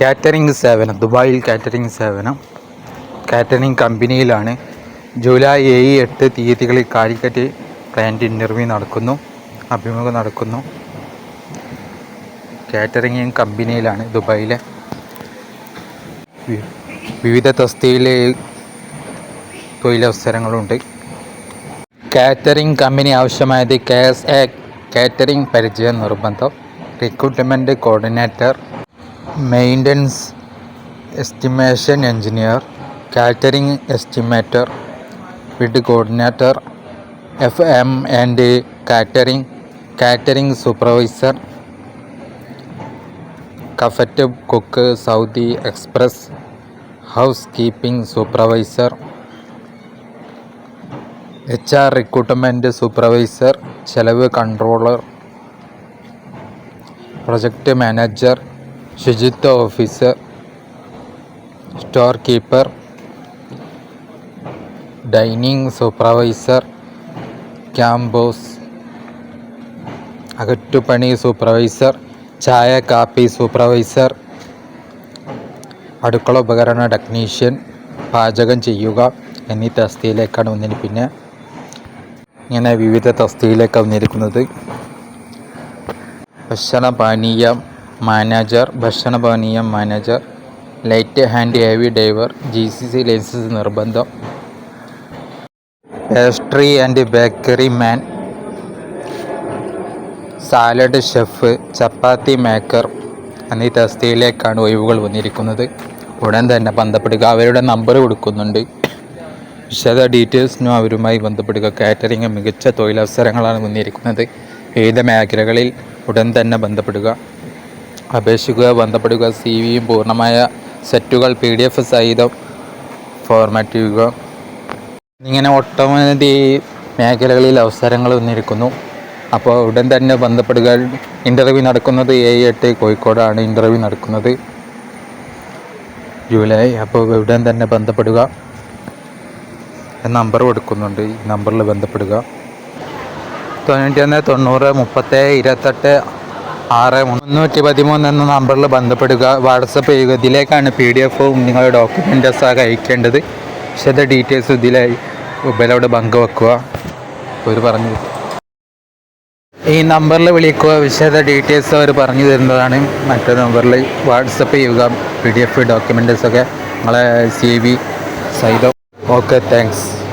Catering സേവനം ദുബായിൽ catering സേവനം. കാറ്ററിംഗ് കമ്പനിയിലാണ് ജൂലൈ ഏഴ് എട്ട് തീയതികളിൽ കാലിക്കറ്റ് പ്ലാന്റ് ഇന്റർവ്യൂ നടക്കുന്നു അഭിമുഖം നടക്കുന്നു. കാറ്ററിംഗ് കമ്പനിയിലാണ് ദുബായിലെ. വിവിധ തസ്തിയിലെ തൊഴിലവസരങ്ങളുണ്ട്. കാറ്ററിംഗ് കമ്പനി ആവശ്യമായത് കെ എസ് എ കാറ്ററിംഗ് പരിചയം നിർബന്ധം. Recruitment coordinator maintenance estimation engineer catering estimator വിഡ് coordinator F M and catering catering supervisor കഫറ്റ് cook Saudi express house keeping supervisor H R recruitment supervisor ചെലവ് controller project manager ശുചിത്വ officer store keeper dining supervisor campos അകറ്റുപണി supervisor ചായ കാപ്പി supervisor അടുക്കള ഉപകരണ technician പാചകം ചെയ്യുക എന്നീ തസ്തിയിലേക്കാണ് വന്നിരിക്കുന്നത്. പിന്നെ ഇങ്ങനെ വിവിധ തസ്തിയിലേക്ക് വന്നിരിക്കുന്നത്. ഭക്ഷണ പാനീയം മാനേജർ ഭക്ഷണ പാനീയം manager light hand heavy driver G C C license നിർബന്ധം. Pastry and bakery man salad chef chapati maker എന്നീ തസ്തിയിലേക്കാണ് ഒഴിവുകൾ വന്നിരിക്കുന്നത്. ഉടൻ തന്നെ ബന്ധപ്പെടുക. അവരുടെ നമ്പർ കൊടുക്കുന്നുണ്ട്. വിശദ ഡീറ്റെയിൽസിനും അവരുമായി ബന്ധപ്പെടുക. കാറ്ററിംഗ് മികച്ച തൊഴിലവസരങ്ങളാണ് വന്നിരിക്കുന്നത്. വിവിധ മേഖലകളിൽ ഉടൻ തന്നെ ബന്ധപ്പെടുക. അപേക്ഷിക്കുക ബന്ധപ്പെടുക സി വിയും പൂർണമായ സെറ്റുകൾ പി ഡി എഫ് സഹിതം ഫോർമാറ്റ് ചെയ്യുക. ഇങ്ങനെ ഒട്ടനവധി മേഖലകളിൽ അവസരങ്ങൾ വന്നിരിക്കുന്നു. അപ്പോൾ ഉടൻ തന്നെ ബന്ധപ്പെടുക. ഇന്റർവ്യൂ നടക്കുന്നത് ഏഴ് എട്ട് കോഴിക്കോടാണ് ഇന്റർവ്യൂ നടക്കുന്നത്. ജൂലൈ അപ്പോൾ ഉടൻ തന്നെ ബന്ധപ്പെടുക. നമ്പർ കൊടുക്കുന്നുണ്ട്. ഈ നമ്പറിൽ ബന്ധപ്പെടുക. തൊണ്ണൂറ്റി ഒന്ന് തൊണ്ണൂറ് മുപ്പത്തേഴ് ഇരുപത്തെട്ട് ആറ് മുന്നൂറ്റി പതിമൂന്ന് എന്ന നമ്പറിൽ ബന്ധപ്പെടുക. വാട്സപ്പ് ചെയ്യുക ഇതിലേക്കാണ് പി ഡി എഫും നിങ്ങളുടെ ഡോക്യുമെന്റസൊക്കെ അയക്കേണ്ടത്. വിശദ ഡീറ്റെയിൽസ് ഇതിലായി. ഇവരോട് പങ്കുവെക്കുക അവർ പറഞ്ഞു ഈ നമ്പറിൽ വിളിക്കുക. വിശദ ഡീറ്റെയിൽസ് അവർ പറഞ്ഞു തരുന്നതാണ്. മറ്റേ നമ്പറിൽ വാട്സപ്പ് ചെയ്യുക. പി ഡി എഫ് ഡോക്യുമെന്റസൊക്കെ നിങ്ങളെ സി വി സൈഡോ ഓക്കെ താങ്ക്സ്